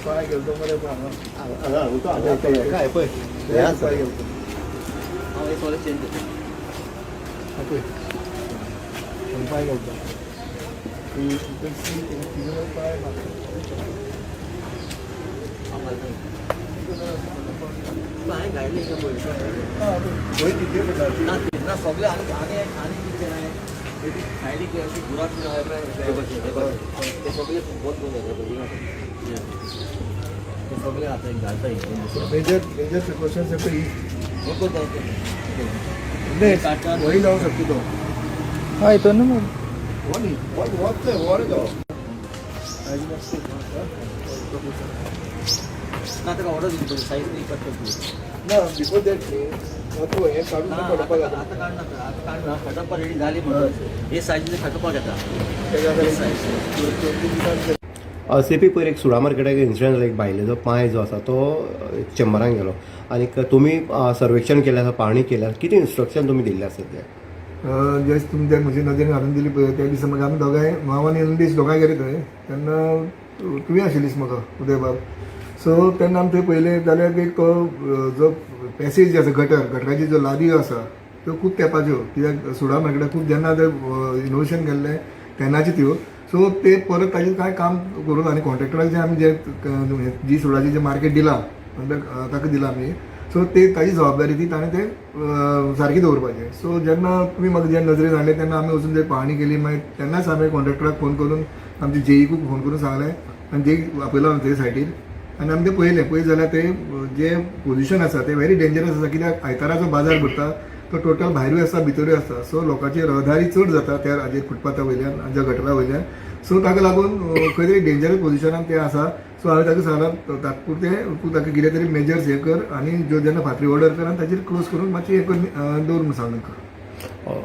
काय पळय पाय गेलो हांव एक सोरो चेंज करता पळय पाय गेलो पाय ना सगळे आनी आनी आनी ते अशी बुराक ते सगळे बंद ते सगळे एक घालता मेजर मेजर प्रिकॉशन्स वही जाऊ शकतो तो हा येतो ना मग ना ऑर्डर दिली सायज ना बिफोर दॅट तो हे काढून ना, पडपा आता काढ ना, आता काढ ना, खटप्पा रेडी झाली म्हणून हे सायजीचे खटपा घेता सेपी सी पी पयर एक सुडा मार्केटाक इन्सिडंट जालो एक बायलेचो पांय जो आसा तो अ, चेंबरान गेलो. आनी तुमी सर्वेक्षण केलें आसा पाहणी केल्या कितें इन्स्ट्रक्शन तुमी दिल्लें आसा तें? ज्या तुमच्या म्हजे नजरेन हाडून दिली पळय त्या दिसा मागीर आमी दोगांय माव आनी नंदीश दोगांय गेले थंय. तेन्ना तुवें आशिल्लीस म्हाका उदय बाब सो तेन्ना आमी थंय पयलें जाल्यार एक तो जो पॅसेज आसा गटर गटराची जो लादयो आसा त्यो खूब तेंपाच्यो. कित्याक सुडा मार्केटाक खूब जेन्ना ते इनोवेशन केल्लें तेन्नाच्यो त्यो. सो ते परत ताजेर कांय काम करून आनी कॉन्ट्रॅक्टराक जे आमी जे जी सुडाची जे मार्केट दिलां ताका दिलां आमी सो ते ताजी जबाबदारी ती ताणें ते सारकी दवरपाचें सो जेन्ना तुमी म्हाका जे नजरेन हाडले तेन्ना आमी वचून ते पाहणी केली मागीर तेन्नाच हांवें कॉन्ट्रॅक्टराक फोन करून आमच्या जेईकूय फोन करून सांगलें आनी जेईक आपयलो ते सायटीर आनी आमी ते पळयलें पळय जाल्यार ते जे पोल्युशन आसा ते व्हेरी डेंजरस आसा कित्याक आयताराचो बाजार भरता तो टोटल भायरूय आसता भितरूय आसता सो लोकांची रहदारी चड जाता त्या हाजेर फुटपाथा वयल्यान आनी गटरा वयल्यान सो ताका लागून खंय तरी डेंजरस पोजिशनान ते आसा सो हांवें ताका सांगलां तात्पुरते तूं ताका कितें तरी मेजर्स हे कर आनी ज्यो जेन्ना फातरी ऑर्डर कर आनी ताजेर क्लोज करून मातशें हे कर दवर म्हूण सांग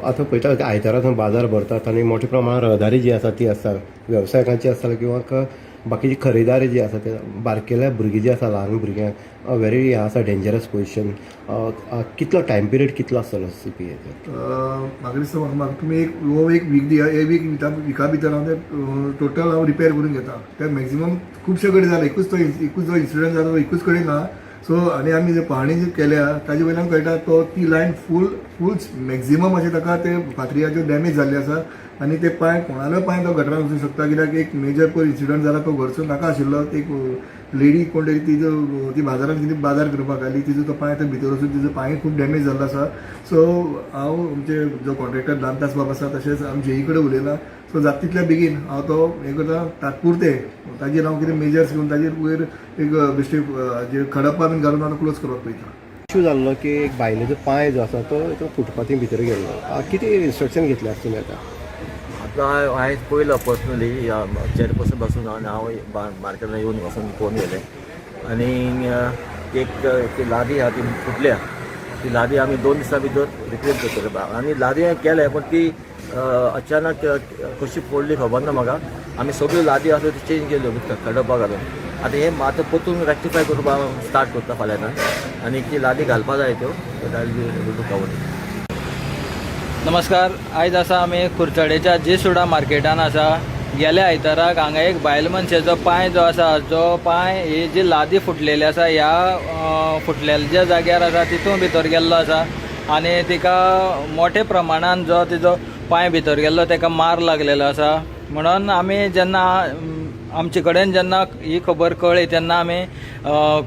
आतां पळयता आयताराचो बाजार भरतात आनी मोठ्या प्रमाणांत रहदारी जी आसा ती आसता वेवसायिकांची आसता किंवा बाकीची खरेदारी जी आसा ते बारकेल्या भुरगीं जी आसा ल्हान भुरग्यांक व्हेरी हें आसा डेंजरस पोजिशन कितलो टायम पिरियड कितलो आसतलो सी पी एचो म्हाका दिसता म्हाका म्हाका तुमी एक हो एक वीक दिया एक वीक भितर विका भितर हांव ते टोटल हांव रिपेर करून घेता. ते मॅक्झिमम खुबशे कडेन जाले एकूच तो एकूच जो इन्सिडंट जालो तो एकूच कडेन ना. सो आनी आमी जे पाहणी जी केल्या ताजे वयल्यान कळटा तो ती लायन फूल फूल मॅक्झिमम अशें ताका ते फातरियाच्यो डॅमेज जाल्ले आसा. आनी ते पांय कोणालोय पांय तो गटरान वचूंक शकता. कित्याक एक मेजर पयर इन्सिडंट जाला तो घरचो नाका आशिल्लो एक लेडी कोण तरी तिजो ती बाजारात कितें बाजार करपाक आयली तिजो तो पांय थंय भितर वचून तिजो पांय खूब डॅमेज जाल्लो आसा सो हांव आमचे जो कॉन्ट्रेक्टर दामदास बाब आसा तशेंच आमचे ही कडेन उलयलां. सो जाता तितल्या बेगीन हांव तो हे करता तात्पुरते ताजेर हांव कितें मेजर्स घेवन ताजेर वयर एक बेश्टे जे खडप्पा बीन घालून हांव क्लोज करपाक पळयता. इश्यू जाल्लो की एक बायलेचो पांय जो आसा तो तो फुटपाथी भितर गेल्लो. कितें इन्स्ट्रक्शन घेतलें आसतलें आतां? हांवें पयलो पर्सनली चेर पर्सन बसून हांव हांव मार्केटान येवन वचून पळोवन गेले आनी एक ती लादी आहा ती फुटल्या ती लादी आमी दोन दिसां भितर रिप्लेस करतले आनी लादी हांवें केले पण ती अचानक कशी पडली खबर ना म्हाका आमी सगळ्यो लादी आसा ती चेंज केल्यो खडपा घालून आतां हे मात परतून रेक्टिफाय करपाक स्टार्ट करता फाल्यां आनी ती लादी घालपा जाय त्यो कवर नमस्कार आयज आसा आमी कुरचडेच्या जी सुडा मार्केटान आसा गेल्या आयताराक हांगा एक बायल मनशेचो पांय जो आसा जो पांय ही जी लादी फुटलेली आसा ह्या फुटलेल्या ज्या जाग्यार आसा तितूंत भितर गेल्लो आसा आनी तिका मोठे प्रमाणान जो तिजो पांय भितर गेल्लो ताका मार लागलेलो आसा म्हणून आमी जेन्ना आमचे कडेन जेन्ना ही खबर कळ्ळी तेन्ना आमी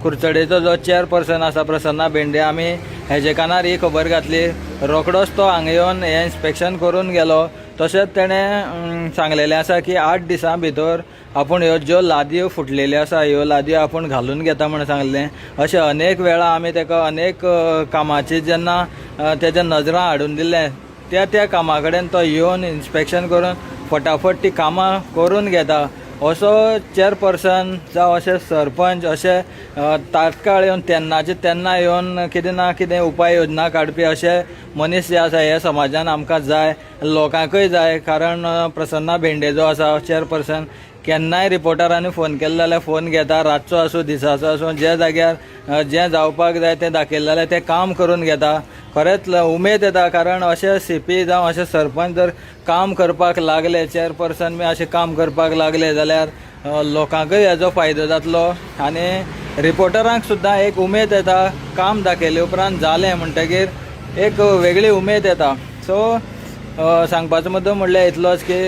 कुरचडेचो जो चेअरपर्सन आसा प्रसन्ना बेंडे आमी हेजे कानार ही खबर घातली. रोखडोच तो हांगा येवन हें इन्स्पेक्शन करून गेलो. तशेंच तेणें सांगलेलें आसा की आठ दिसां भितर आपूण ह्यो ज्यो लादयो फुटलेल्यो आसा ह्यो लादयो आपूण घालून घेता म्हण सांगलें अशें अनेक वेळा आमी ताका अनेक कामाची जेन्ना तेज्या नजरां हाडून दिल्लें त्या त्या कामा कडेन तो येवन इन्स्पेक्शन करून फटाफट ती कामां करून घेता. असो चेअरपर्सन जावं अशे सरपंच अशे तात्काळ येवन तेन्नाचे तेन्ना येवन कितें ना कितें उपाय योजना काडपी अशे मनीस जे आसा हे समाजान आमकां जाय लोकांकय जाय. कारण प्रसन्ना भेंडे जो आसा चेअरपर्सन केन्नाय रिपोर्टरांनी फोन केलो जाल्यार फोन घेता रातचो आसूं दिसाचो आसूं जे जाग्यार जें जावपाक जाय तें दाखयलें जाल्यार तें काम करून घेता. खरेंच उमेद येता कारण अशे सी पी जावं अशे सरपंच जर काम करपाक लागले चेअरपर्सन बी अशें काम करपाक लागले जाल्यार लोकांकय हेजो फायदो जातलो. आनी रिपोर्टरांक सुद्दां एक उमेद येता काम दाखयले उपरांत जालें म्हणटगीर एक वेगळी उमेद येता. सो सांगपाचो मुद्दो म्हणल्यार इतलोच की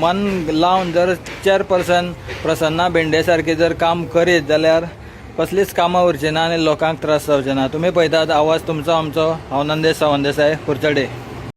मन लावन जर चार पर्सन प्रसन्ना भेंडे सारके जर काम करीत जाल्यार कसलीच कामां उरची ना आनी लोकांक त्रास जावचे ना. तुमी पळयतात आवाज तुमचो आमचो. हांव नंदेश सावंत देसाय कुर्चडे